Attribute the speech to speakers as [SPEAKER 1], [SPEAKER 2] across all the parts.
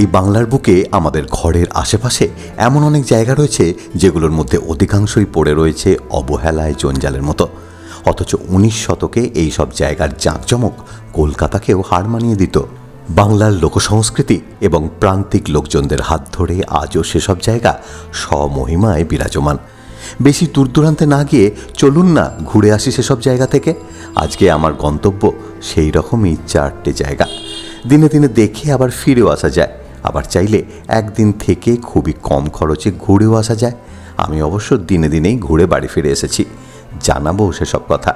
[SPEAKER 1] এই বাংলার বুকে আমাদের ঘরের আশেপাশে এমন অনেক জায়গা রয়েছে যেগুলোর মধ্যে অধিকাংশই পড়ে রয়েছে অবহেলায় জঞ্জালের মতো। অথচ উনিশ শতকে এই সব জায়গার জাঁকজমক কলকাতাকেও হার মানিয়ে দিত। বাংলার লোকসংস্কৃতি এবং প্রান্তিক লোকজনদের হাত ধরে আজও সেসব জায়গা স্বমহিমায় বিরাজমান। বেশি দূর দূরান্তে না গিয়ে চলুন না ঘুরে আসি সেসব জায়গা থেকে। আজকে আমার গন্তব্য সেই রকমই চারটে জায়গা। দিনে দিনে দেখে আবার ফিরেও আসা যায়। আবার চাইলে একদিন থেকে খুবই কম খরচে ঘুরেও আসা যায়। আমি অবশ্য দিনে দিনেই ঘুরে বাড়ি ফিরে এসেছি। জানাব সেসব কথা।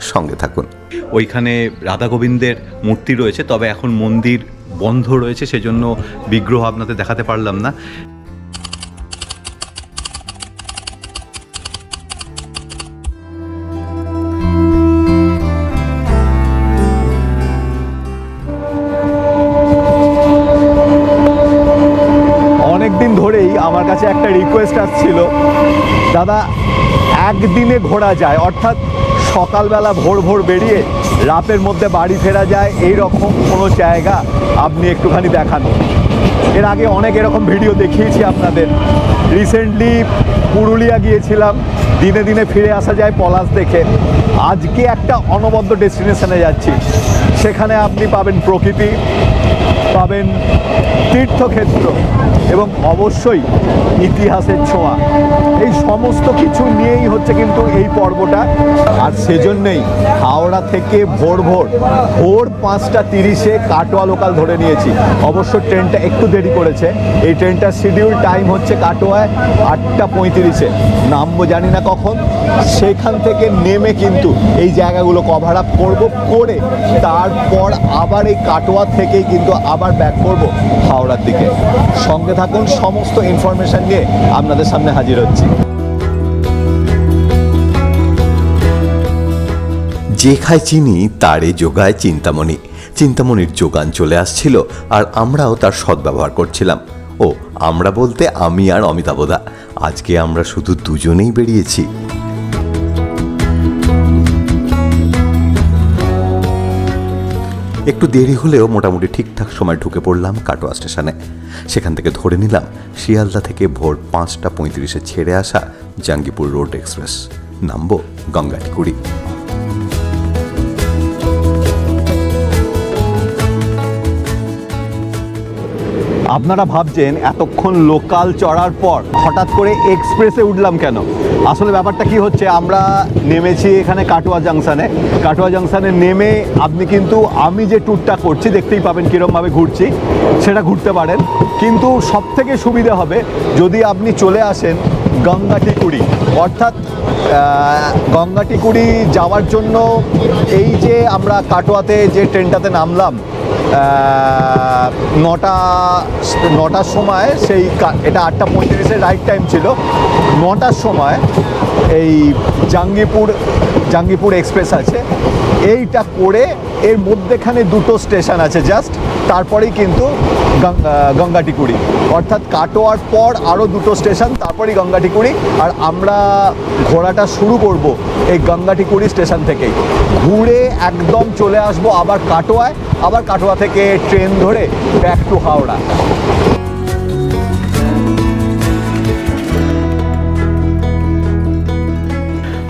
[SPEAKER 1] সঙ্গে থাকুন।
[SPEAKER 2] ওইখানে রাধা গোবিন্দের মূর্তি রয়েছে, তবে এখন মন্দির বন্ধ রয়েছে, সেজন্য বিগ্রহ আপনাদের দেখাতে পারলাম না।
[SPEAKER 3] একদিনে ঘোরা যায়। অর্থাৎ সকালবেলা ভোর ভোর বেরিয়ে রাতের মধ্যে বাড়ি ফেরা যায়। এই রকম কোনো জায়গা আপনি একটুখানি দেখান। এর আগে অনেক এরকম ভিডিও দেখিয়েছি আপনাদের। রিসেন্টলি পুরুলিয়া গিয়েছিলাম। দিনে দিনে ফিরে আসা যায় পলাশ দেখে। আজকে একটা অনবদ্য ডেস্টিনেশনে যাচ্ছি। সেখানে আপনি পাবেন প্রকৃতি। পাবেন তীর্থক্ষেত্র এবং অবশ্যই ইতিহাসের ছোঁয়া। এই সমস্ত কিছু নিয়েই হচ্ছে কিন্তু এই পর্বটা। আর সেজন্যেই হাওড়া থেকে ভোর ভোর ভোর পাঁচটা তিরিশে কাটোয়া লোকাল ধরে নিয়েছি। অবশ্য ট্রেনটা একটু দেরি করেছে। এই ট্রেনটার শিডিউল টাইম হচ্ছে কাটোয়ায় আটটা পঁয়ত্রিশে। নামবো জানি না কখন। সেখান থেকে নেমে কিন্তু এই জায়গাগুলো কভার আপ করব, করে তারপর আবার এই কাটোয়া থেকেই কিন্তু আবার ব্যাক করব হাওড়ার দিকে। সঙ্গে থাকুন, সমস্ত ইনফরমেশন নিয়ে আপনাদের সামনে হাজির হচ্ছি।
[SPEAKER 1] যে খায় চিনি, তারে যোগায় চিন্তামণি। চিন্তামণির যোগান চলে আসছিল আর আমরাও তার সদ্ব্যবহার করছিলাম। ও, আমরা বলতে আমি আর অমিতাভদা আজকে আমরা শুধু দুজনেই বেরিয়েছি। একটু দেরি হলেও মোটামুটি ঠিকঠাক সময় ঢুকে পড়লাম কাটোয়া স্টেশনে। সেখান থেকে ধরে নিলাম শিয়ালদা থেকে ভোর পাঁচটা পঁয়ত্রিশে ছেড়ে আসা জাঙ্গিপুর রোড এক্সপ্রেস। নামব গঙ্গাটিকুড়ি।
[SPEAKER 3] আপনারা ভাবছেন এতক্ষণ লোকাল চড়ার পর হঠাৎ করে এক্সপ্রেসে উঠলাম কেন? আসলে ব্যাপারটা কি হচ্ছে, আমরা নেমেছি এখানে কাটোয়া জাংশনে। কাটোয়া জাংশনে নেমে আপনি কিন্তু, আমি যে ট্যুরটা করছি, দেখতেই পাবেন কীরমভাবে ঘুরছি, সেটা ঘুরতে পারেন। কিন্তু সব থেকে সুবিধে হবে, যদি আপনি চলে আসেন গঙ্গাটিকুড়ি। অর্থাৎ গঙ্গাটিকুড়ি যাওয়ার জন্য এই যে আমরা কাটোয়াতে যে ট্রেনটাতে নামলাম নটা, নটার সময় সেই এটা আটটা পঁয়ত্রিশের রাইট টাইম ছিল। নটার সময় এই জাঙ্গিপুর জাঙ্গিপুর এক্সপ্রেস আছে। এইটা করে এর মধ্যেখানে দুটো স্টেশন আছে জাস্ট তারপরেই কিন্তু গঙ্গাটিকুড়ি। অর্থাৎ কাটোয়ার পর আরও দুটো স্টেশন তারপরেই গঙ্গাটিকুড়ি। আর আমরা ঘোরাটা শুরু করব এই গঙ্গাটিকুড়ি স্টেশন থেকেই। ঘুরে একদম চলে আসব আবার কাটোয়ায়। আবার কাটোয়া থেকে ট্রেন ধরে ব্যাক টু হাওড়া।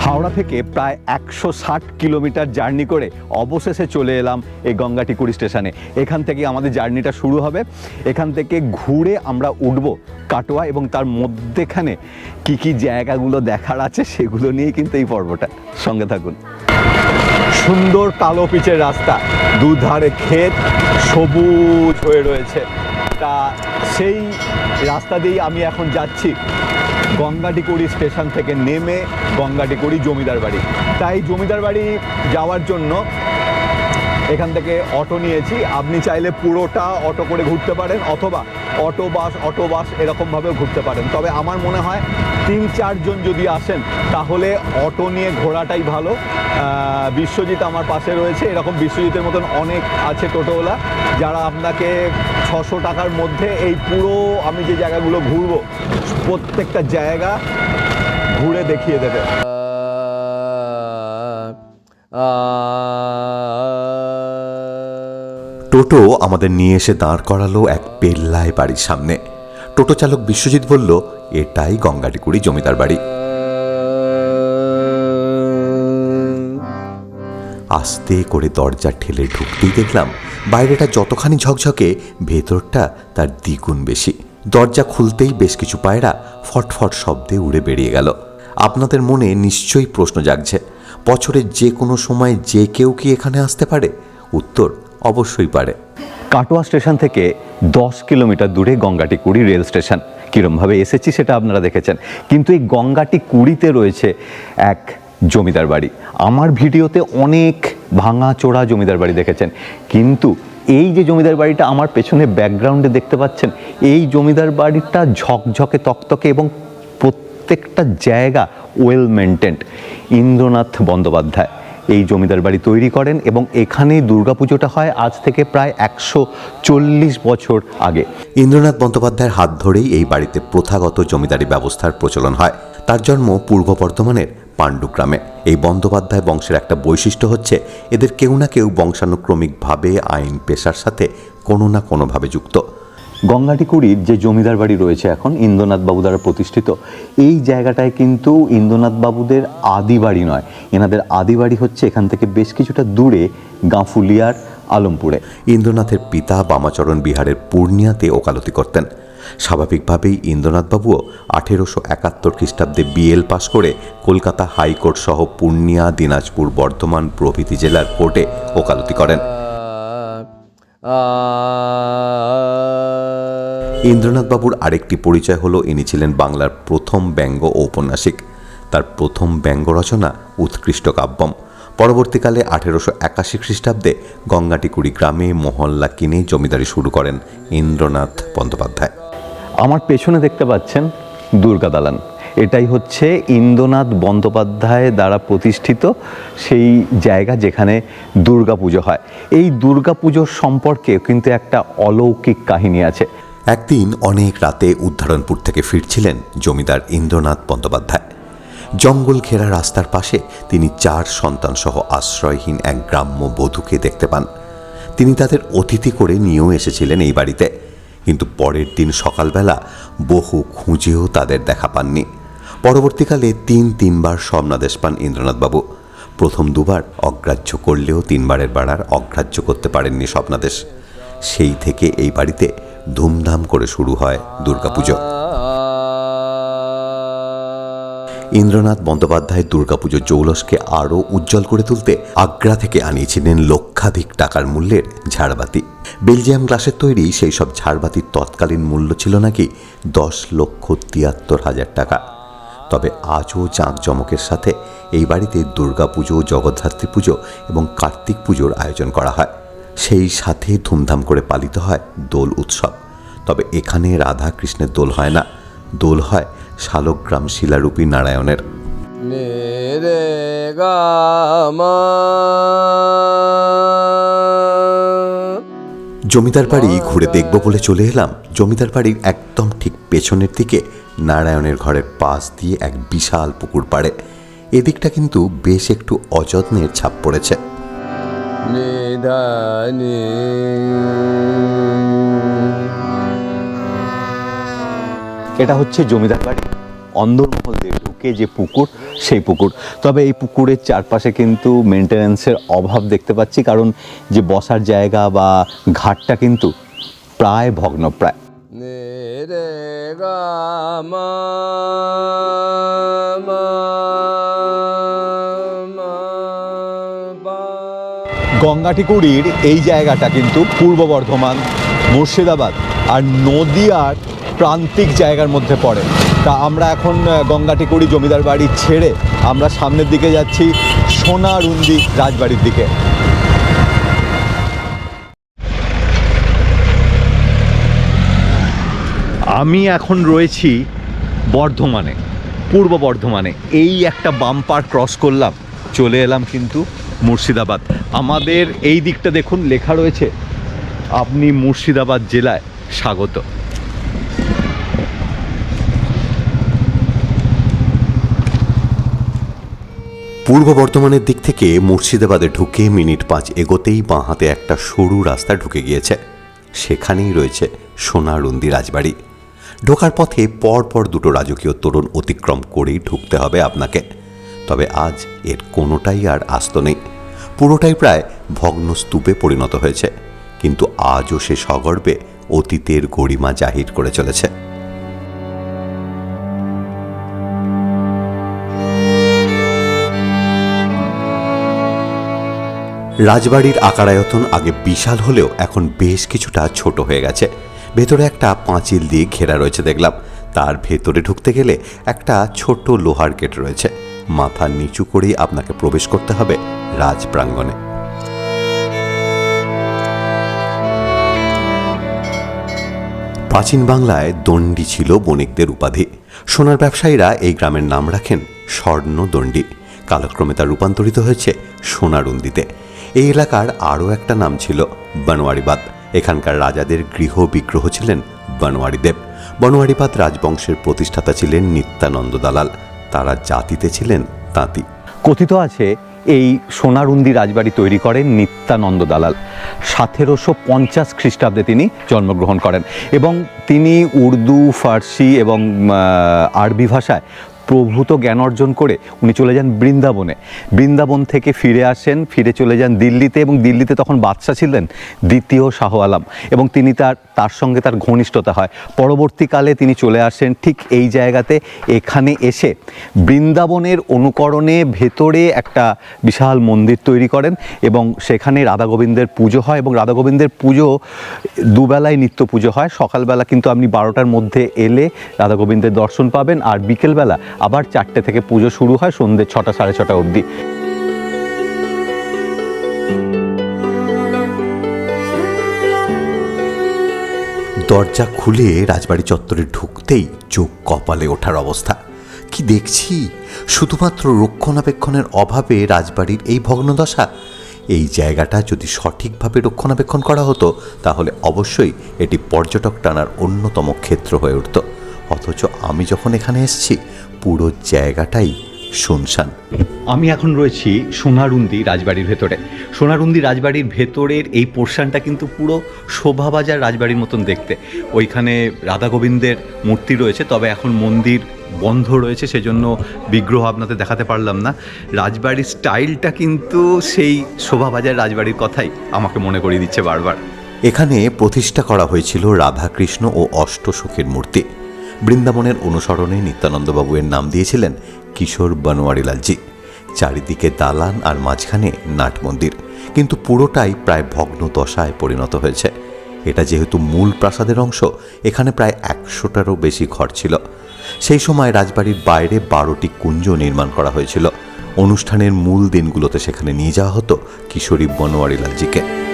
[SPEAKER 3] হাওড়া থেকে প্রায় একশো ষাট কিলোমিটার জার্নি করে অবশেষে চলে এলাম এই গঙ্গাটিকুড়ি স্টেশনে। এখান থেকে আমাদের জার্নিটা শুরু হবে। এখান থেকে ঘুরে আমরা উঠব কাটোয়া এবং তার মধ্যেখানে কি কি জায়গাগুলো দেখার আছে সেগুলো নিয়ে কিন্তু এই পর্বটা। সঙ্গে থাকুন। সুন্দর কালো পিচের রাস্তা। দুধারে ক্ষেত সবুজ হয়ে রয়েছে। তা সেই রাস্তা দিয়েই আমি এখন যাচ্ছি গঙ্গাটিকুড়ি স্টেশন থেকে নেমে গঙ্গাটিকুড়ি জমিদার বাড়ি। তাই জমিদার বাড়ি যাওয়ার জন্য এখান থেকে অটো নিয়েছি। আপনি চাইলে পুরোটা অটো করে ঘুরতে পারেন অথবা অটো বাস অটো বাস এরকমভাবেও ঘুরতে পারেন। তবে আমার মনে হয় তিন, চারজন যদি আসেন, তাহলে অটো নিয়ে ঘোরাটাই ভালো। বিশ্বজিৎ আমার পাশে রয়েছে। এরকম বিশ্বজিতের মতন অনেক আছে টোটোওয়ালা। যারা আপনাকে ছশো টাকার মধ্যে এই পুরো আমি যে জায়গাগুলো ঘুরবো, প্রত্যেকটা জায়গা ঘুরে দেখিয়ে দেবে।
[SPEAKER 1] টোটো আমাদের নিয়ে এসে দাঁড় করালো এক পেল্লায় বাড়ির সামনে। টোটো চালক বিশ্বজিৎ বলল, এটাই গঙ্গাটিকুড়ি জমিদার বাড়ি। আস্তে করে দরজা ঠেলে ঢুকতেই দেখলাম বাইরেটা যতখানি ঝকঝকে, ভেতরটা তার দ্বিগুণ বেশি। দরজা খুলতেই বেশ কিছু পায়রা ফটফট শব্দে উড়ে বেরিয়ে গেল। আপনাদের মনে নিশ্চয়ই প্রশ্ন জাগছে, বছরের যে কোনো সময় যে কেউ কি এখানে আসতে পারে? উত্তর অবশ্যই পারে।
[SPEAKER 3] কাটোয়া স্টেশন থেকে দশ কিলোমিটার দূরে গঙ্গাটি কুড়ি রেল স্টেশন। কীরমভাবে এসেছি সেটা আপনারা দেখেছেন। কিন্তু এই গঙ্গাটি কুড়িতে রয়েছে এক জমিদার বাড়ি। আমার ভিডিওতে অনেক ভাঙা চোরা জমিদার বাড়ি দেখেছেন। কিন্তু এই যে জমিদার বাড়িটা আমার পেছনে ব্যাকগ্রাউন্ডে দেখতে পাচ্ছেন, এই জমিদার বাড়িটা ঝকঝকে, তকতকে এবং প্রত্যেকটা জায়গা ওয়েল মেনটেন্ড ইন্দ্রনাথ বন্দ্যোপাধ্যায়। এই জমিদার বাড়ি তৈরি করেন এবং এখানেই দুর্গাপুজোটা হয় আজ থেকে প্রায় একশো চল্লিশ বছর আগে।
[SPEAKER 1] ইন্দ্রনাথ বন্দ্যোপাধ্যায়ের হাত ধরেই এই বাড়িতে প্রথাগত জমিদারি ব্যবস্থার প্রচলন হয়। তার জন্ম পূর্ব বর্ধমানের পাণ্ডুগ্রামে এই বন্দ্যোপাধ্যায় বংশের একটা বৈশিষ্ট্য হচ্ছে, এদের কেউ না কেউ বংশানুক্রমিকভাবে আইন পেশার সাথে কোনো না কোনোভাবে যুক্ত।
[SPEAKER 3] গঙ্গাটিকুড়ির যে জমিদার বাড়ি রয়েছে এখন ইন্দ্রনাথ বাবু দ্বারা প্রতিষ্ঠিত এই জায়গাটায় কিন্তু ইন্দ্রনাথ বাবুদের আদি বাড়ি নয়। এনাদের আদি বাড়ি হচ্ছে এখান থেকে বেশ কিছুটা দূরে গাঁফুলিয়ার আলমপুরে।
[SPEAKER 1] ইন্দ্রনাথের পিতা বামাচরণ বিহারের পূর্ণিয়াতে ওকালতি করতেন। স্বাভাবিকভাবেই ইন্দ্রনাথবাবুও আঠেরোশো একাত্তর খ্রিস্টাব্দে বিএল পাশ করে কলকাতা হাইকোর্ট সহ পূর্ণিয়া দিনাজপুর বর্ধমান প্রভৃতি জেলার কোর্টে ওকালতি করেন। ইন্দ্রনাথবাবুর আরেকটি পরিচয় হলো, ইনি ছিলেন বাংলার প্রথম ব্যঙ্গ ঔপন্যাসিক তার প্রথম ব্যঙ্গ রচনা উৎকৃষ্ট কাব্যম। পরবর্তীকালে আঠেরোশো একাশি খ্রিস্টাব্দে গঙ্গাটিকুড়ি গ্রামে মহল্লা কিনে জমিদারি শুরু করেন ইন্দ্রনাথ বন্দ্যোপাধ্যায়।
[SPEAKER 3] আমার পেছনে দেখতে পাচ্ছেন দুর্গা দালান। এটাই হচ্ছে ইন্দ্রনাথ বন্দ্যোপাধ্যায় দ্বারা প্রতিষ্ঠিত সেই জায়গা যেখানে দুর্গাপুজো হয়। এই দুর্গাপুজোর সম্পর্কে কিন্তু একটা অলৌকিক কাহিনী আছে।
[SPEAKER 1] একদিন অনেক রাতে উদ্ধারণপুর থেকে ফিরছিলেন জমিদার ইন্দ্রনাথ বন্দ্যোপাধ্যায়। জঙ্গল ঘেরা রাস্তার পাশে তিনি চার সন্তানসহ আশ্রয়হীন এক গ্রাম্য বধূকে দেখতে পান। তিনি তাদের অতিথি করে নিয়েও এসেছিলেন এই বাড়িতে। কিন্তু পরের দিন সকালবেলা বহু খুঁজেও তাদের দেখা পাননি। পরবর্তীকালে তিন তিনবার স্বপ্নাদেশ পান ইন্দ্রনাথবাবু। প্রথম দুবার অগ্রাহ্য করলেও তিনবারের বাড়ার অগ্রাহ্য করতে পারেননি স্বপ্নাদেশ সেই থেকে এই বাড়িতে ধুমধাম করে শুরু হয় দুর্গাপুজো। ইন্দ্রনাথ বন্দ্যোপাধ্যায় দুর্গাপুজোর জৌলসকে আরও উজ্জ্বল করে তুলতে আগ্রা থেকে আনিয়েছিলেন লক্ষাধিক টাকার মূল্যের ঝাড়বাতি। বেলজিয়াম গ্লাসের তৈরি সেই সব ঝাড়বাতির তৎকালীন মূল্য ছিল নাকি দশ লক্ষ তিয়াত্তর হাজার টাকা। তবে আজও জাঁকজমকের সাথে এই বাড়িতে দুর্গাপুজো, জগদ্ধাত্রী পুজো এবং কার্তিক পুজোর আয়োজন করা হয়। সেই সাথে ধুমধাম করে পালিত হয় দোল উৎসব। তবে এখানে রাধা কৃষ্ণের দোল হয় না। দোল হয় শালগ্রাম শিলারূপী নারায়ণের। জমিদার বাড়ি ঘুরে দেখব বলে চলে এলাম। জমিদার বাড়ির একদম ঠিক পেছনের দিকে নারায়ণের ঘরের পাশ দিয়ে এক বিশাল পুকুর পাড়ে। এদিকটা কিন্তু বেশ একটু অযত্নের ছাপ পড়েছে।
[SPEAKER 4] নে ধা নে
[SPEAKER 3] এটা হচ্ছে জমিদার বাড়ি। অন্দরমহল দিয়ে ঢুকে যে পুকুর সেই পুকুর। তবে এই পুকুরের চারপাশে কিন্তু মেনটেন্যান্সের অভাব দেখতে পাচ্ছি কারণ যে বসার জায়গা বা ঘাটটা কিন্তু প্রায় ভগ্নপ্রায়
[SPEAKER 5] গঙ্গাটিকুড়ির এই জায়গাটা কিন্তু পূর্ব বর্ধমান মুর্শিদাবাদ আর নদিয়ার প্রান্তিক জায়গার মধ্যে পড়ে। তা আমরা এখন গঙ্গাটিকুড়ি জমিদার বাড়ি ছেড়ে আমরা সামনের দিকে যাচ্ছি সোনারুন্দি রাজবাড়ির দিকে।
[SPEAKER 3] আমি এখন রয়েছি বর্ধমানে, পূর্ব বর্ধমানে। এই একটা বাম্পার ক্রস করলাম, চলে এলাম কিন্তু মুর্শিদাবাদ। আমাদের এই দিকটা দেখুন, লেখা রয়েছে, আপনি মুর্শিদাবাদ জেলায় স্বাগত।
[SPEAKER 1] পূর্ব বর্ধমানের দিক থেকে মুর্শিদাবাদে ঢুকে মিনিট পাঁচ এগোতেই বাঁ হাতে একটা সরু রাস্তা ঢুকে গিয়েছে। সেখানেই রয়েছে সোনারুন্দি রাজবাড়ি। ঢোকার পথে পর পর দুটো রাজকীয় তোরণ অতিক্রম করেই ঢুকতে হবে আপনাকে। তবে আজ এর কোনোটাই আর আস্ত নেই। পুরোটাই প্রায় ভগ্ন স্তূপে পরিণত হয়েছে। কিন্তু আজও সে সগর্বে অতীতের গরিমা জাহির করে চলেছে। রাজবাড়ির আকারায়তন আগে বিশাল হলেও এখন বেশ কিছুটা ছোট হয়ে গেছে। ভেতরে একটা পাঁচিল দিয়ে ঘেরা রয়েছে দেখলাম। তার ভেতরে ঢুকতে গেলে একটা ছোট লোহার গেট রয়েছে। মাথা নিচু করেই আপনাকে প্রবেশ করতে হবে রাজ প্রাঙ্গণে প্রাচীন বাংলায় দণ্ডি ছিল বণিকদের উপাধি। সোনার ব্যবসায়ীরা এই গ্রামের নাম রাখেন স্বর্ণ দণ্ডি কালক্রমে তা রূপান্তরিত হয়েছে সোনারুন্দিতে। এই এলাকার আরও একটা নাম ছিল বনোয়ারিবাদ এখানকার রাজাদের গৃহ বিগ্রহ ছিলেন বনোয়ারিদেব বনোয়ারিবাদ রাজবংশের প্রতিষ্ঠাতা ছিলেন নিত্যানন্দ দালাল। তারা জাতিতে ছিলেন তাঁতি।
[SPEAKER 3] কথিত আছে, এই সোনারুন্দি রাজবাড়ি তৈরি করেন নিত্যানন্দ দালাল। সতেরোশো পঞ্চাশ খ্রিস্টাব্দে তিনি জন্মগ্রহণ করেন এবং তিনি উর্দু, ফার্সি এবং আরবি ভাষায় প্রভূত জ্ঞান অর্জন করে উনি চলে যান বৃন্দাবনে। বৃন্দাবন থেকে ফিরে আসেন, ফিরে চলে যান দিল্লিতে এবং দিল্লিতে তখন বাদশাহ ছিলেন দ্বিতীয় শাহ আলাম এবং তিনি তার তার সঙ্গে তার ঘনিষ্ঠতা হয়। পরবর্তীকালে তিনি চলে আসেন ঠিক এই জায়গাতে এখানে এসে বৃন্দাবনের অনুকরণে ভেতরে একটা বিশাল মন্দির তৈরি করেন এবং সেখানে রাধা গোবিন্দের পুজো হয় এবং রাধা গোবিন্দের পুজো দুবেলায় নিত্য পুজো হয়। সকালবেলা কিন্তু আপনি বারোটার মধ্যে এলে রাধা গোবিন্দের দর্শন পাবেন আর বিকেলবেলা আবার চারটে থেকে পুজো শুরু হয় সন্ধ্যে ছটা, সাড়ে ছটা অবধি।
[SPEAKER 1] দরজা খুলে রাজবাড়ি চত্বরে ঢুকতেই চোখ কপালে ওঠার অবস্থা। কি দেখছি? শুধুমাত্র রক্ষণাবেক্ষণের অভাবে রাজবাড়ির এই ভগ্নদশা। এই জায়গাটা যদি সঠিকভাবে রক্ষণাবেক্ষণ করা হতো, তাহলে অবশ্যই এটি পর্যটক টানার অন্যতম ক্ষেত্র হয়ে উঠত। অথচ আমি যখন এখানে এসেছি পুরো জায়গাটাই শুনশান।
[SPEAKER 3] আমি এখন রয়েছি সোনারুন্দি রাজবাড়ির ভেতরে। সোনারুন্দি রাজবাড়ির ভেতরের এই পোর্শনটা কিন্তু পুরো শোভাবাজার রাজবাড়ির মতন দেখতে। ওইখানে রাধা গোবিন্দের মূর্তি রয়েছে তবে এখন মন্দির বন্ধ রয়েছে সেজন্য বিগ্রহ আপনাদের দেখাতে পারলাম না। রাজবাড়ির স্টাইলটা কিন্তু সেই শোভাবাজার রাজবাড়ির কথাই আমাকে মনে করিয়ে দিচ্ছে বারবার।
[SPEAKER 1] এখানে প্রতিষ্ঠা করা হয়েছিল রাধাকৃষ্ণ ও অষ্টসখীর মূর্তি। বৃন্দাবনের অনুসরণে নিত্যানন্দবাবু এর নাম দিয়েছিলেন কিশোর বনোয়ারিলালজি চারিদিকে দালান আর মাঝখানে নাট মন্দির কিন্তু পুরোটাই প্রায় ভগ্ন দশায় পরিণত হয়েছে। এটা যেহেতু মূল প্রাসাদের অংশ, এখানে প্রায় একশোটারও বেশি ঘর ছিল। সেই সময় রাজবাড়ির বাইরে বারোটি কুঞ্জ নির্মাণ করা হয়েছিল। অনুষ্ঠানের মূল দিনগুলোতে সেখানে নিয়ে যাওয়া হতো কিশোরী বনোয়ারিলালজিকে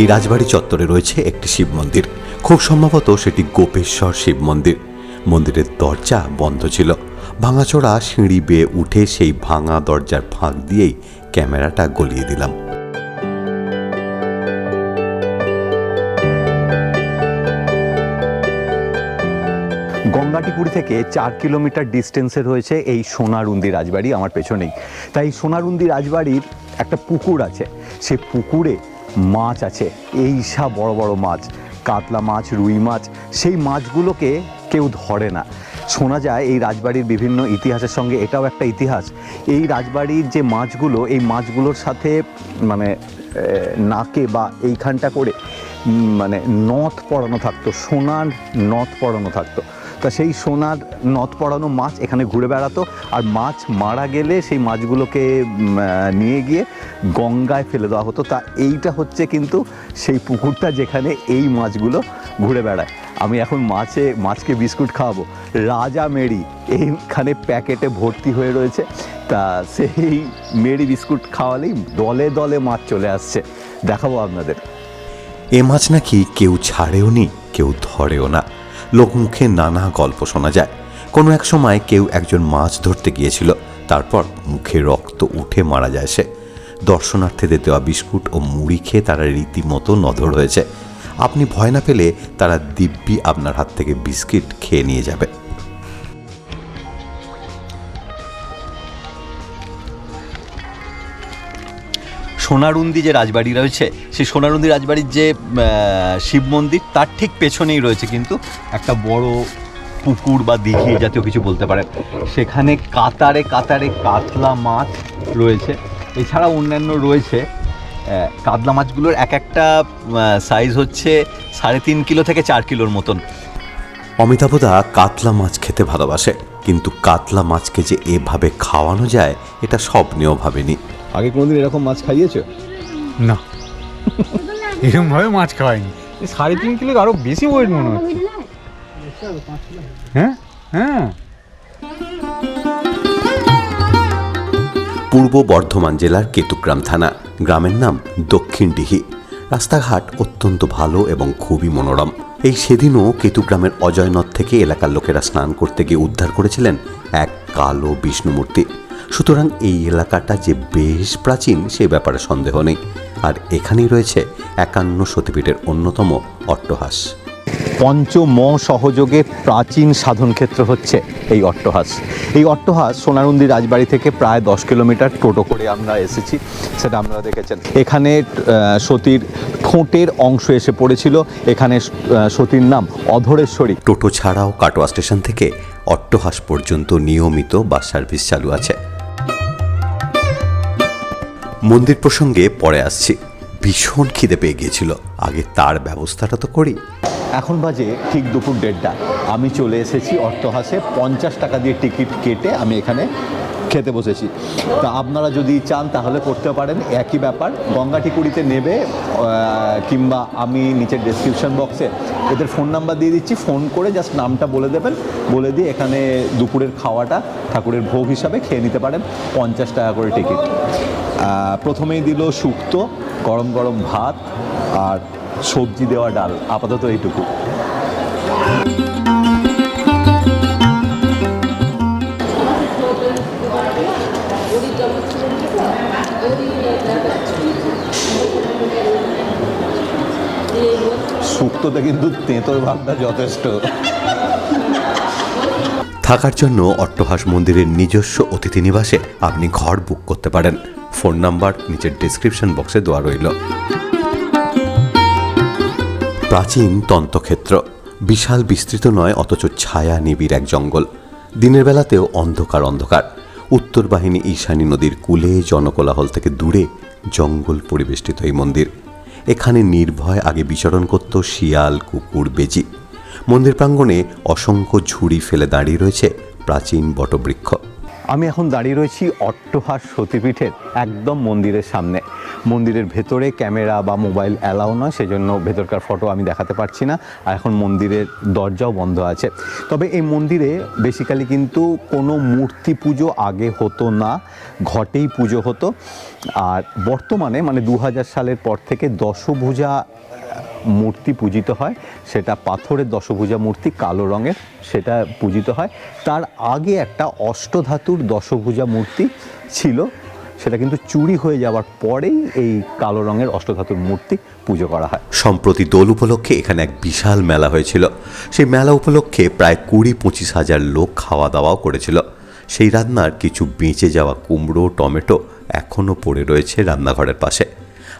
[SPEAKER 1] এই রাজবাড়ি চত্বরে রয়েছে একটি শিব মন্দির। খুব সম্ভবত সেটি গোপেশ্বর শিব মন্দির। মন্দিরের দরজা বন্ধ ছিল। ভাঙাচোরা সিঁড়ি বেয়ে উঠে সেই ভাঙা দরজার ফাঁক দিয়েই ক্যামেরাটা গলিয়ে দিলাম।
[SPEAKER 3] গঙ্গাটিপুরি থেকে চার কিলোমিটার ডিস্টেন্সে রয়েছে এই সোনারুন্দি রাজবাড়ি আমার পেছনেই। তাই সোনারুন্দি রাজবাড়ির একটা পুকুর আছে। সে পুকুরে মাছ আছে। এই সব বড় বড় মাছ, কাতলা মাছ, রুই মাছ, সেই মাছগুলোকে কেউ ধরে না। শোনা যায় এই রাজবাড়ির বিভিন্ন ইতিহাসের সঙ্গে এটাও একটা ইতিহাস। এই রাজবাড়ির যে মাছগুলো, এই মাছগুলোর সাথে মানে নাকে বা এইখানটা করে মানে নথ পড়ানো থাকতো, সোনার নথ পড়ানো থাকতো। তা সেই সোনার নথ পড়ানো মাছ এখানে ঘুরে বেড়াতো। আর মাছ মারা গেলে সেই মাছগুলোকে নিয়ে গিয়ে গঙ্গায় ফেলে দেওয়া হতো। তা এইটা হচ্ছে কিন্তু সেই পুকুরটা যেখানে এই মাছগুলো ঘুরে বেড়ায়। আমি এখন মাছে, মাছকে বিস্কুট খাওয়াবো। রাজা মেরি, এইখানে প্যাকেটে ভর্তি হয়ে রয়েছে। তা সেই মেরি বিস্কুট খাওয়ালেই দলে দলে মাছ চলে আসছে। দেখাবো আপনাদের।
[SPEAKER 1] এ মাছ নাকি কেউ ছাড়েও নি, কেউ ধরেও না। লোকমুখে নানা গল্প শোনা যায়। কোনো এক সময় কেউ একজন মাছ ধরতে গিয়েছিল, তারপর মুখে রক্ত উঠে মারা যায় সে। দর্শনার্থীদের দেওয়া বিস্কুট ও মুড়ি খেয়ে তারা রীতিমতো নধর হয়েছে। আপনি ভয় না পেলে তারা দিব্যি আপনার হাত থেকে বিস্কিট খেয়ে নিয়ে যাবে।
[SPEAKER 3] সোনারুন্দি যে রাজবাড়ি রয়েছে, সেই সোনারুন্দি রাজবাড়ির যে শিব মন্দির, তার ঠিক পেছনেই রয়েছে কিন্তু একটা বড় পুকুর বা দিঘি জাতীয় কিছু বলতে পারেন। সেখানে কাতারে কাতারে কাতলা মাছ রয়েছে। এছাড়া অন্যান্য রয়েছে কাতলা মাছগুলোর এক একটা সাইজ হচ্ছে সাড়ে তিন কিলো থেকে চার কিলোর মতন।
[SPEAKER 1] অমিতাভদা কাতলা মাছ খেতে ভালোবাসে, কিন্তু কাতলা মাছকে যে এভাবে খাওয়ানো যায়, এটা স্বপ্নেও ভাবেনি।
[SPEAKER 5] আগে কোনোদিন এরকম মাছ খাইয়েছো?
[SPEAKER 6] না। এরকম ভাবে মাছ খাওয়াইনি। সাড়ে তিন কিলো আরও বেশি ওয়েট মনে হচ্ছে। হ্যাঁ? হ্যাঁ।
[SPEAKER 1] পূর্ব বর্ধমান জেলার কেতুগ্রাম থানা। গ্রামের নাম দক্ষিণ ডিহি রাস্তাঘাট অত্যন্ত ভালো এবং খুবই মনোরম। এই সেদিনও কেতুগ্রামের অজয়নদ থেকে এলাকার লোকেরা স্নান করতে গিয়ে উদ্ধার করেছিলেন এক কালো বিষ্ণুমূর্তি। সুতরাং এই এলাকাটা যে বেশ প্রাচীন সে ব্যাপারে সন্দেহ নেই। আর এখানেই রয়েছে একান্ন সতীপীঠের অন্যতম অট্টহাস।
[SPEAKER 3] পঞ্চম সহযোগে প্রাচীন সাধন ক্ষেত্র হচ্ছে এই অট্টহাস। এই অট্টহাস সোনারুন্দি রাজবাড়ি থেকে প্রায় দশ কিলোমিটার টোটো করে আমরা এসেছি সেটা আপনারা দেখেছেন। এখানে সতীর ঠোঁটের অংশ এসে পড়েছিল। এখানে সতীর নাম অধরেশ্বরী।
[SPEAKER 1] টোটো ছাড়াও কাটোয়া স্টেশন থেকে অট্টহাস পর্যন্ত নিয়মিত বাস সার্ভিস চালু আছে। মন্দির প্রসঙ্গে পরে আসছি। ভীষণ খিদে পেয়ে গিয়েছিল। আগে তার ব্যবস্থাটা তো করি।
[SPEAKER 3] এখন বাজে ঠিক দুপুর দেড়টা। আমি চলে এসেছি অর্থহাসে পঞ্চাশ টাকা দিয়ে টিকিট কেটে আমি এখানে খেতে বসেছি। তা আপনারা যদি চান তাহলে করতে পারেন একই ব্যাপার। গঙ্গাটিকুড়িতে নেবে আহ, কিংবা আমি নিচের ডেসক্রিপশন বক্সে এদের ফোন নাম্বার দিয়ে দিচ্ছি। ফোন করে জাস্ট নামটা বলে দেবেন। বলে দিয়ে এখানে দুপুরের খাওয়াটা ঠাকুরের ভোগ হিসাবে খেয়ে নিতে পারেন। পঞ্চাশ টাকা করে টিকিট প্রথমেই দিল শুক্তো গরম গরম ভাত আর সবজি দেওয়া ডাল। আপাতত এইটুকু। শুক্তোতে কিন্তু তেঁতোর ভাবটা যথেষ্ট।
[SPEAKER 1] থাকার জন্য অট্টহাস মন্দিরের নিজস্ব অতিথি নিবাসে আপনি ঘর বুক করতে পারেন। ফোন নাম্বার নিচের ডিসক্রিপশন বক্সে দেওয়া রইল। প্রাচীন তন্ত্রক্ষেত্র। বিশাল বিস্তৃত নয়, অথচ ছায়া নিবিড় এক জঙ্গল। দিনের বেলাতেও অন্ধকার অন্ধকার। উত্তর বাহিনী ঈশানী নদীর কুলে, জনকোলাহল থেকে দূরে জঙ্গল পরিবেষ্টিত এই মন্দির। এখানে নির্ভয় আগে বিচরণ করত শিয়াল, কুকুর, বেজি। মন্দির প্রাঙ্গণে অসংখ্য ঝুড়ি ফেলে দাঁড়িয়ে রয়েছে প্রাচীন বটবৃক্ষ।
[SPEAKER 3] আমি এখন দাঁড়িয়ে রয়েছি অট্টহাস সতীপীঠের একদম মন্দিরের সামনে। মন্দিরের ভেতরে ক্যামেরা বা মোবাইল অ্যালাউ নয়, সেজন্য ভেতরকার ফটো আমি দেখাতে পারছি না, আর এখন মন্দিরের দরজাও বন্ধ আছে। তবে এই মন্দিরে বেসিক্যালি কিন্তু কোনো মূর্তি পুজো আগে হতো না, ঘটেই পুজো হতো। আর বর্তমানে মানে দু হাজার সালের পর থেকে দশভুজা মূর্তি পূজিত হয়। সেটা পাথরের দশভুজা মূর্তি, কালো রঙের, সেটা পূজিত হয়। তার আগে একটা অষ্টধাতুর দশভুজা মূর্তি ছিল। সেটা কিন্তু চুরি হয়ে যাওয়ার পরেই এই কালো রঙের অষ্টধাতুর মূর্তি পুজো করা হয়।
[SPEAKER 1] সম্প্রতি দোল উপলক্ষে এখানে এক বিশাল মেলা হয়েছিল। সেই মেলা উপলক্ষে প্রায় কুড়ি পঁচিশ হাজার লোক খাওয়া দাওয়াও করেছিল। সেই রান্নার কিছু বেঁচে যাওয়া কুমড়ো, টমেটো এখনও পড়ে রয়েছে রান্নাঘরের পাশে।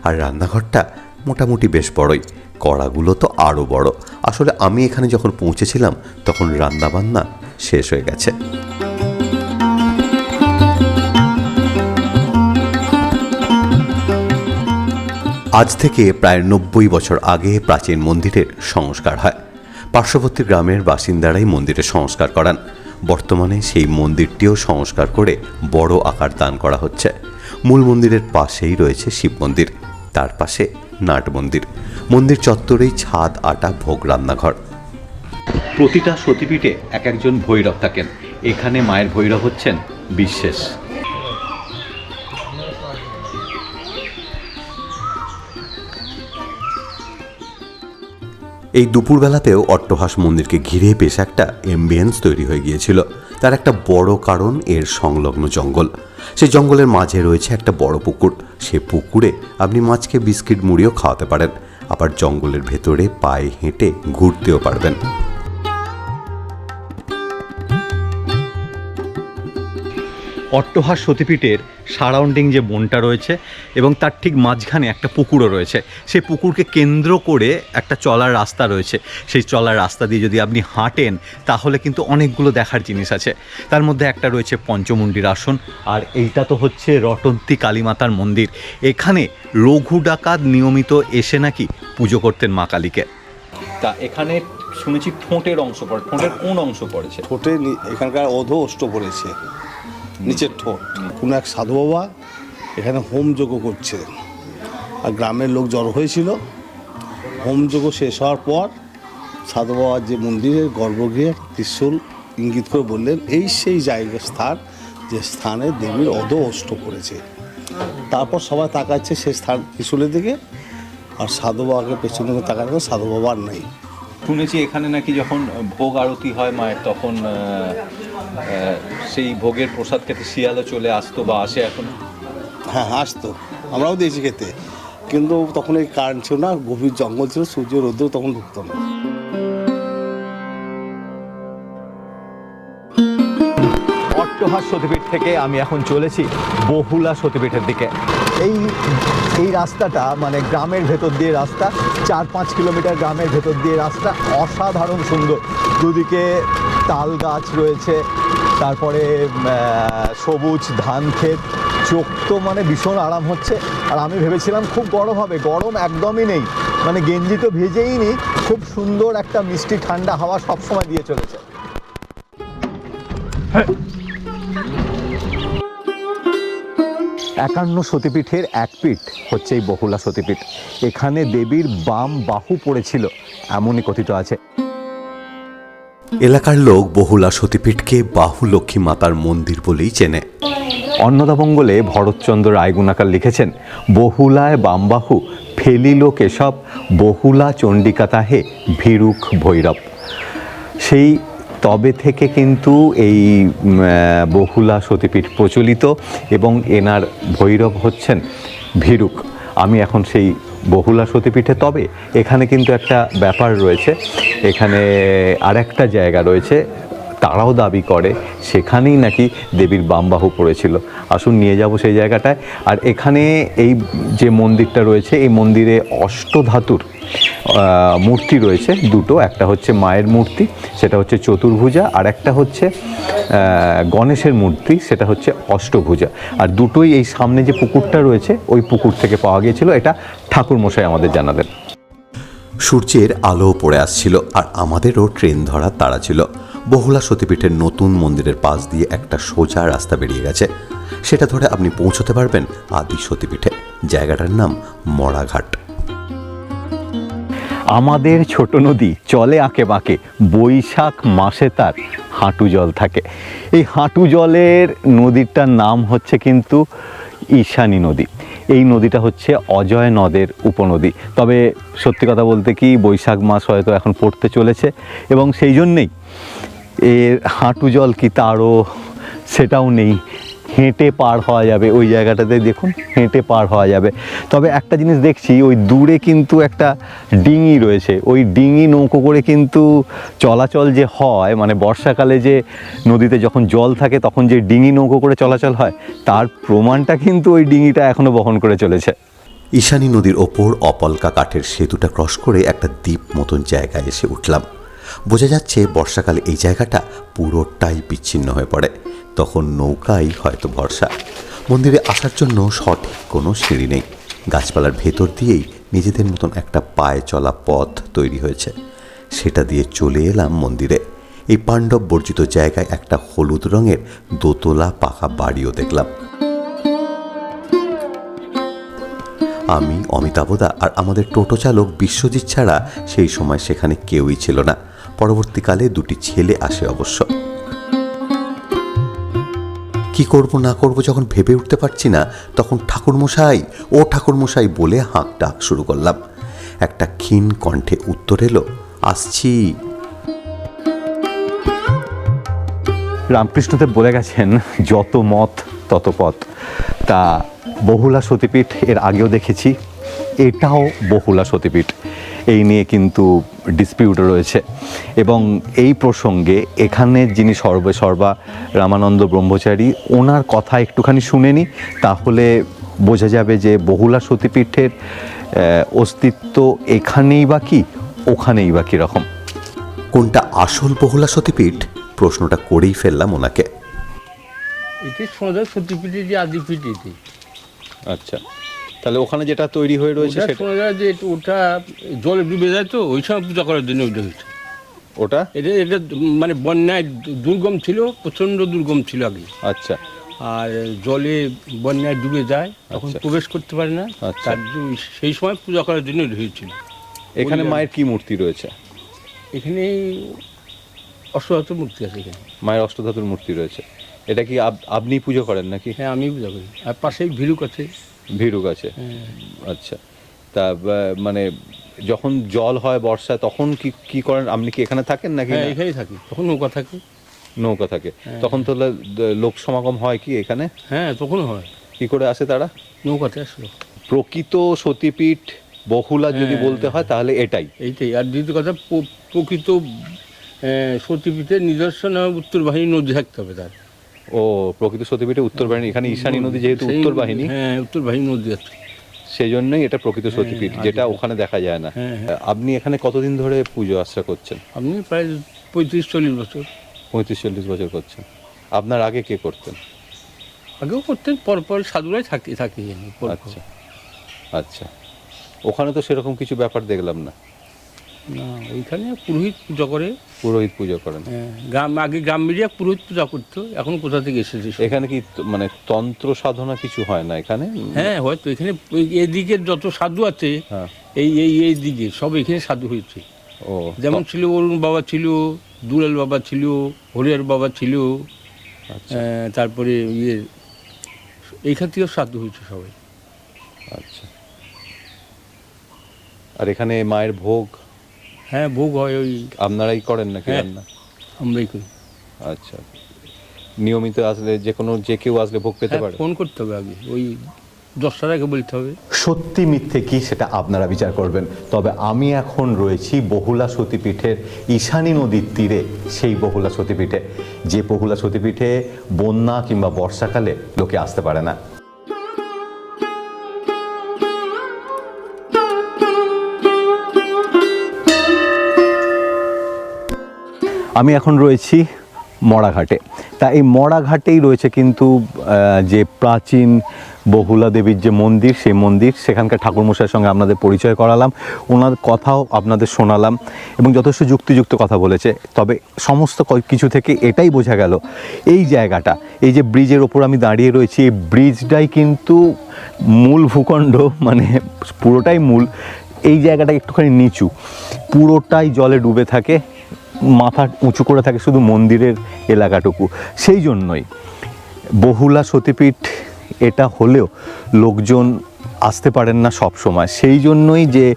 [SPEAKER 1] আর রান্নাঘরটা মোটামুটি বেশ বড়ই। কড়াগুলো তো আরও বড়। আসলে আমি এখানে যখন পৌঁছেছিলাম, তখন রান্নাবান্না শেষ হয়ে গেছে। আজ থেকে প্রায় নব্বই বছর আগে প্রাচীন মন্দিরের সংস্কার হয়। পার্শ্ববর্তী গ্রামের বাসিন্দারাই মন্দিরের সংস্কার করান। বর্তমানে সেই মন্দিরটিও সংস্কার করে বড় আকার দান করা হচ্ছে। মূল মন্দিরের পাশেই রয়েছে শিব মন্দির। তার পাশে নাট মন্দির মন্দির চত্বরেই ছাদ, আটা, ভোগ, রান্নাঘর।
[SPEAKER 3] প্রতিটা সতীপীঠে এক একজন ভৈরব থাকেন। এখানে মায়ের ভৈরব হচ্ছেন বিশ্বাস
[SPEAKER 1] এই দুপুরবেলাতেও অট্টহাস মন্দিরকে ঘিরে বেশ একটা এমবিয়েন্স তৈরি হয়ে গিয়েছিল। তার একটা বড় কারণ এর সংলগ্ন জঙ্গল। সেই জঙ্গলের মাঝে রয়েছে একটা বড় পুকুর। সে পুকুরে আপনি মাছকে বিস্কিট মুড়িও খাওয়াতে পারেন। আবার জঙ্গলের ভেতরে পায়ে হেঁটে ঘুরতেও পারবেন।
[SPEAKER 3] অট্টহাস সতীপীঠের সারাউন্ডিং যে বনটা রয়েছে এবং তার ঠিক মাঝখানে একটা পুকুরও রয়েছে। সেই পুকুরকে কেন্দ্র করে একটা চলার রাস্তা রয়েছে। সেই চলার রাস্তা দিয়ে যদি আপনি হাঁটেন তাহলে কিন্তু অনেকগুলো দেখার জিনিস আছে। তার মধ্যে একটা রয়েছে পঞ্চমুণ্ডির আসন আর এইটা তো হচ্ছে রটন্তী কালীমাতার মন্দির। এখানে রঘু ডাকাত নিয়মিত এসে নাকি পুজো করতেন মা কালীকে। তা এখানে শুনেছি ঠোঁটের অংশ পড়ে ঠোঁটের কোন অংশ পড়েছে?
[SPEAKER 7] ঠোঁটে এখানকার অধ অষ্ট পড়েছে। নিচের ঠোঁট। কোনো এক সাধু বাবা এখানে হোম যজ্ঞ করছে। আর গ্রামের লোক জড়ো হয়েছিল। হোম যজ্ঞ শেষ হওয়ার পর সাধু বাবার যে মন্দিরের গর্ভগৃহে ত্রিশূল ইঙ্গিত করে বললেন, এই সেই জায়গা স্থান যে স্থানে দেবীর অধ অষ্ট করেছে তারপর সবাই তাকাচ্ছে সেই স্থান ত্রিশূলের দিকে। আর সাধু বাবাকে পেছনে তাকাচ্ছে সাধু বাবা আর নেই।
[SPEAKER 3] শুনেছি এখানে নাকি যখন ভোগ আরতি হয় মায়ের, তখন সেই ভোগের প্রসাদ খেতে শিয়ালও চলে আসতো বা আসে এখন?
[SPEAKER 7] হ্যাঁ আসতো। আমরাও দিয়েছি খেতে। কিন্তু তখন এই কারেন্ট ছিল না, গভীর জঙ্গল ছিল, সূর্য, রোদ্র তখন ঢুকতো না।
[SPEAKER 5] অট্টহাস সতীপীঠ থেকে আমি এখন চলেছি বহুলা সতীপীঠের দিকে। এই এই রাস্তাটা মানে গ্রামের ভেতর দিয়ে রাস্তা চার পাঁচ কিলোমিটার গ্রামের ভেতর দিয়ে রাস্তা অসাধারণ সুন্দর। দুদিকে তাল গাছ রয়েছে তারপরে সবুজ ধান ক্ষেত চোখ তো মানে ভীষণ আরাম হচ্ছে। আর আমি ভেবেছিলাম খুব গরম হবে গরম একদমই নেই। মানে গেঞ্জি তো ভেজেই নি খুব সুন্দর একটা মিষ্টি ঠান্ডা হাওয়া সবসময় দিয়ে চলেছে। একান্ন সতীপীঠের এক পীঠ হচ্ছে এই বহুলা সতীপীঠ। এখানে দেবীর বাম বাহু পড়েছিল এমনই কথিত আছে।
[SPEAKER 1] এলাকার লোক বহুলা সতীপীঠকে বাহু লক্ষ্মী মাতার মন্দির বলেই চেনে।
[SPEAKER 3] অন্নদামঙ্গলে ভরতচন্দ্র রায়গুণাকার লিখেছেন বহুলায় বামবাহু ফেলিল কেশব বহুলা চণ্ডিকা তাহে ভীরুক ভৈরব। সেই তবে থেকে কিন্তু এই বহুলা সতীপীঠ প্রচলিত এবং এনার ভৈরব হচ্ছেন ভীরুক। আমি এখন সেই বহুলা সতীপীঠে, তবে এখানে কিন্তু একটা ব্যাপার রয়েছে। এখানে আরেকটা জায়গা রয়েছে তারাও দাবি করে, সেখানেই নাকি দেবীর বামবাহু পড়েছিল। আসুন নিয়ে যাব সেই জায়গাটায়। আর এখানে এই যে মন্দিরটা রয়েছে, এই মন্দিরে অষ্টধাতুর মূর্তি রয়েছে। দুটো, একটা হচ্ছে মায়ের মূর্তি, সেটা হচ্ছে চতুর্ভুজা, আর একটা হচ্ছে গণেশের মূর্তি, সেটা হচ্ছে অষ্টভুজা। আর দুটোই এই সামনে যে পুকুরটা রয়েছে, ওই পুকুর থেকে পাওয়া গিয়েছিল। এটা ঠাকুর মশাই আমাদের জানালেন
[SPEAKER 1] সূর্যের আলো পড়ে আসছিল, আর আমাদেরও ট্রেন ধরার তাড়া ছিল। বহুলা সতীপীঠের নতুন মন্দিরের পাশ দিয়ে একটা সোজা রাস্তা বেরিয়ে গেছে। সেটা ধরে আপনি পৌঁছতে পারবেন আদি সতীপীঠে। জায়গাটার নাম মরাঘাট
[SPEAKER 3] আমাদের ছোট নদী চলে আঁকে বাঁকে, বৈশাখ মাসে তার হাঁটু জল থাকে। এই হাঁটু জলের নদীটার নাম হচ্ছে কিন্তু ঈশানী নদী। এই নদীটা হচ্ছে অজয় নদের উপনদী। তবে সত্যি কথা বলতে কি, বৈশাখ মাস হয়তো এখন পড়তে চলেছে এবং সেই জন্যেই এর হাঁটু জল কি তারও? সেটাও নেই। হেঁটে পার হওয়া যাবে ওই জায়গাটাতে, দেখুন, হেঁটে পার হওয়া যাবে। তবে একটা জিনিস দেখছি, ওই দূরে কিন্তু একটা ডিঙি রয়েছে। ওই ডিঙি নৌকো করে কিন্তু চলাচল যে হয় মানে বর্ষাকালে যে নদীতে যখন জল থাকে, তখন যে ডিঙি নৌকো করে চলাচল হয়, তার প্রমাণটা কিন্তু ওই ডিঙিটা এখনও বহন করে চলেছে।
[SPEAKER 1] ঈশানী নদীর ওপর অপলকা কাঠের সেতুটা ক্রস করে একটা দ্বীপ মতন জায়গায় এসে উঠলাম। বোঝা যাচ্ছে বর্ষাকালে এই জায়গাটা পুরোটাই বিচ্ছিন্ন হয়ে পড়ে। তখন নৌকাই হয়তো ভরসা। মন্দিরে আসার জন্য সঠিক কোনো সিঁড়ি নেই। গাছপালার ভেতর দিয়েই নিজেদের মতন একটা পায়ে চলা পথ তৈরি হয়েছে। সেটা দিয়ে চলে এলাম মন্দিরে। এই পাণ্ডব বর্জিত জায়গায় একটা হলুদ রঙের দোতলা পাকা বাড়িও দেখলাম। আমি অমিতাভদা আর আমাদের টোটো চালক বিশ্বজিৎ ছাড়া সেই সময় সেখানে কেউই ছিল না। পরবর্তীকালে দুটি ছেলে আসে অবশ্য। কি করব, না করব যখন ভেবে উঠতে পারছি না, তখন ঠাকুরমশাই, ও ঠাকুরমশাই বলে হাঁক ডাক শুরু করলাম। একটা ক্ষীণ কণ্ঠে উত্তর এলো, আসছি।
[SPEAKER 3] রামকৃষ্ণদেব বলে গেছেন, যত মত, তত পথ। তা বহুলা সতীপীঠ এর আগেও দেখেছি, এটাও বহুলা সতীপীঠ। এই নিয়ে কিন্তু ডিসপিউট রয়েছে। এবং এই প্রসঙ্গে এখানে যিনি সর্বে সর্বা রামানন্দ ব্রহ্মচারী ওনার কথা একটুখানি শুনে নি তাহলে বোঝা যাবে যে বহুলা সতীপীঠের অস্তিত্ব এখানেই বা কি ওখানেই বা কীরকম।
[SPEAKER 1] কোনটা আসল বহুলা সতীপীঠ? প্রশ্নটা করেই ফেললাম ওনাকে।
[SPEAKER 8] এটি সোজা সতীপীঠে যে আদিপীঠ এটি।
[SPEAKER 3] আচ্ছা। তাহলে ওখানে যেটা তৈরি হয়ে রয়েছে সেটা
[SPEAKER 8] শোনা যায় যে ওটা জলে ডুবে যায় তো ওই সময় পূজা করার জন্য ওইটা হয়েছে।
[SPEAKER 3] ওটা?
[SPEAKER 8] এটা এটা মানে বন্যায় দুর্গম ছিল প্রচণ্ড দুর্গম ছিল আগে।
[SPEAKER 3] আচ্ছা।
[SPEAKER 8] আর জলে বন্যায় ডুবে যায় তখন
[SPEAKER 3] আচ্ছা।
[SPEAKER 8] প্রবেশ করতে পারে না।
[SPEAKER 3] আচ্ছা।
[SPEAKER 8] তার সেই সময় পূজা করার জন্য হয়েছিল।
[SPEAKER 3] এখানে মায়ের কি মূর্তি রয়েছে?
[SPEAKER 8] এখানে অশ্বহত মূর্তি আছে এখানে।
[SPEAKER 3] মায়ের অষ্টধাতুর মূর্তি রয়েছে। এটা কি আপনি পুজো করেন নাকি?
[SPEAKER 8] হ্যাঁ আমি পূজা করি। আর পাশেই ভিড়ুক আছে।
[SPEAKER 3] ভিড়ুক আছে আচ্ছা। তা মানে যখন জল হয় বর্ষায় তখন কি কি করেন? আপনি কি এখানে থাকেন নাকি
[SPEAKER 8] হ্যাঁ এখানেই থাকি। তখন নৌকা থাকে।
[SPEAKER 3] নৌকা থাকে। তখন তো লোক সমাগম হয় কি এখানে?
[SPEAKER 8] হ্যাঁ তখন হয়।
[SPEAKER 3] কি করে আসে তারা?
[SPEAKER 8] নৌকাতে আসলো
[SPEAKER 3] প্রকৃত সতীপীঠ বহুলা যদি
[SPEAKER 8] হ্যাঁ।
[SPEAKER 3] বলতে হয় তাহলে এটাই।
[SPEAKER 8] এইটাই। আর দ্বিতীয় কথা প্রকৃত সতীপীঠের নিদর্শন উত্তর বাহিনী নদী থাকতে হবে তার।
[SPEAKER 3] ও প্রকৃত সতীপীঠে উত্তর বাহিনী এখানে ঈশানী নদী যেহেতু উত্তর বাহিনী।
[SPEAKER 8] হ্যাঁ উত্তর বাহিনী নদী আছে।
[SPEAKER 3] সেই জন্যই এটা প্রকৃত সতীপীঠ যেটা ওখানে দেখা যায় না।
[SPEAKER 8] হ্যাঁ, হ্যাঁ।
[SPEAKER 3] আপনি এখানে কতদিন ধরে পুজো আশ্রা করছেন?
[SPEAKER 8] আপনি প্রায় পঁয়ত্রিশ চল্লিশ বছর।
[SPEAKER 3] পঁয়ত্রিশ চল্লিশ বছর করছেন। আপনার আগে কে করতেন?
[SPEAKER 8] আগেও করতেন পর পর সাধুরাই থাকি থাকি।
[SPEAKER 3] আচ্ছা। আচ্ছা। ওখানে তো সেরকম কিছু ব্যাপার দেখলাম না।
[SPEAKER 8] না ওইখানে পুরোহিত পূজা করে।
[SPEAKER 3] পুরোহিত পুজো করেন।
[SPEAKER 8] হ্যাঁ, গ্রাম আগে গ্রাম মিডিয়া পুরোহিত পূজা করতো এখন কোথা থেকে এসেছে
[SPEAKER 3] এখানে কি মানে তন্ত্র সাধনা কিছু হয় না এখানে?
[SPEAKER 8] হ্যাঁ হয়তো এখানে এদিকের যত সাধু আছে
[SPEAKER 3] হ্যাঁ।
[SPEAKER 8] এই এই এই দিকে সব এখানে সাধু হয়েছে।
[SPEAKER 3] ও
[SPEAKER 8] যেমন ছিল অরুণ বাবা ছিল দুলাল বাবা ছিল হরিয়ার বাবা ছিল
[SPEAKER 3] আচ্ছা।
[SPEAKER 8] তারপরে ইয়ে এইখান থেকেও সাধু হয়েছে সবাই।
[SPEAKER 3] আচ্ছা। আর এখানে মায়ের ভোগ
[SPEAKER 8] হ্যাঁ ভোগ হয় ওই
[SPEAKER 3] আপনারাই করেন নাকি
[SPEAKER 8] হ্যাঁ।
[SPEAKER 3] রান্না?
[SPEAKER 8] আমরাই করি।
[SPEAKER 3] আচ্ছা নিয়মিত আসলে যে কোনো যে কেউ আসলে ভোগ পেতে
[SPEAKER 8] হ্যাঁ,
[SPEAKER 3] পারে?
[SPEAKER 8] ফোন করতে হবে আগে। ওই দশটার আগে বলতে হবে।
[SPEAKER 3] সত্যি মিথ্যে কি সেটা আপনারা বিচার করবেন। তবে আমি এখন রয়েছি বহুলা সতীপীঠের ঈশানী নদীর তীরে সেই বহুলা সতীপীঠে। যে বহুলা সতীপীঠে বন্যা কিংবা বর্ষাকালে লোকে আসতে পারে না। আমি এখন রয়েছি মড়াঘাটে। তা এই মড়াঘাটেই রয়েছে কিন্তু যে প্রাচীন বহুলা দেবীর যে মন্দির, সেই মন্দির, সেখানকার ঠাকুরমশাইয়ের সঙ্গে আপনাদের পরিচয় করালাম, ওনার কথাও আপনাদের শোনালাম এবং যথেষ্ট যুক্তিযুক্ত কথা বলেছে। তবে সমস্ত কিছু থেকে এটাই বোঝা গেল, এই জায়গাটা, এই যে ব্রিজের ওপর আমি দাঁড়িয়ে রয়েছি, এই ব্রিজটাই কিন্তু মূল ভূখণ্ড মানে পুরোটাই মূল, এই জায়গাটা একটুখানি নিচু, পুরোটাই জলে ডুবে থাকে মাথা উঁচু করে থাকে শুধু মন্দিরের এলাকাটুকু। সেই জন্যই বহুলা সতীপীঠ এটা হলেও লোকজন আসতে পারেন না সব সময় সেই জন্যই যে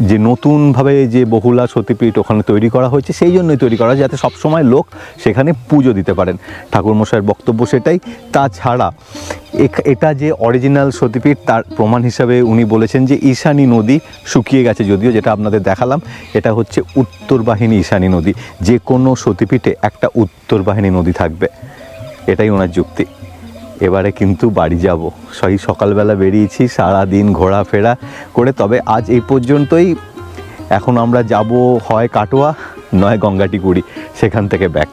[SPEAKER 3] যে নতুনভাবে যে বহুলা সতীপীঠ ওখানে তৈরি করা হয়েছে, সেই জন্যই তৈরি করা যাতে সবসময় লোক সেখানে পুজো দিতে পারেন। ঠাকুরমশাইয়ের বক্তব্য সেটাই। তাছাড়া এটা যে অরিজিনাল সতীপীঠ, তার প্রমাণ হিসাবে উনি বলেছেন যে ঈশানী নদী শুকিয়ে গেছে যদিও, যেটা আপনাদের দেখালাম, এটা হচ্ছে উত্তর বাহিনী ঈশানী নদী। যে কোনো সতীপীঠে একটা উত্তর বাহিনী নদী থাকবে। এটাই ওনার যুক্তি। এবারে কিন্তু বাড়ি যাব। সেই সকালবেলা বেরিয়েছি সারা দিন ঘোরাফেরা করে, তবে আজ এই পর্যন্তই। এখন আমরা যাব হয় কাটোয়া, নয় গঙ্গাটিকুড়ি, সেখান থেকে ব্যাক।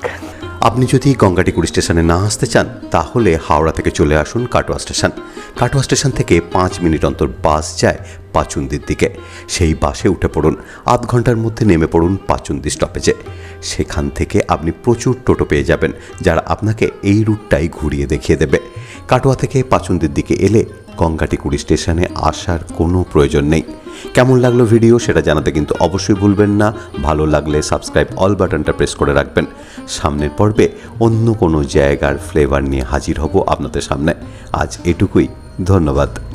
[SPEAKER 1] আপনি যদি গঙ্গাটিকুড়ি স্টেশনে না আসতে চান, তাহলে হাওড়া থেকে চলে আসুন কাটোয়া স্টেশন। কাটোয়া স্টেশন থেকে পাঁচ মিনিট অন্তর বাস যায় পাচুন্দির দিকে। সেই বাসে উঠে পড়ুন। আধ ঘণ্টার মধ্যে নেমে পড়ুন পাচুন্দি স্টপেজে সেখান থেকে আপনি প্রচুর টোটো পেয়ে যাবেন, যারা আপনাকে এই রুটটাই ঘুরিয়ে দেখিয়ে দেবে। কাটোয়া থেকে পাচুন্দির দিকে এলে গঙ্গাটিকুড়ি স্টেশনে আসার কোনো প্রয়োজন নেই। কেমন লাগল ভিডিও সেটা জানাতে কিন্তু অবশ্যই ভুলবেন না। ভালো লাগলে সাবস্ক্রাইব অল বাটনটা প্রেস করে রাখবেন। সামনের পর্বে অন্য কোনো জায়গার ফ্লেভার নিয়ে হাজির হব আপনাদের সামনে। আজ এটুকুই, ধন্যবাদ।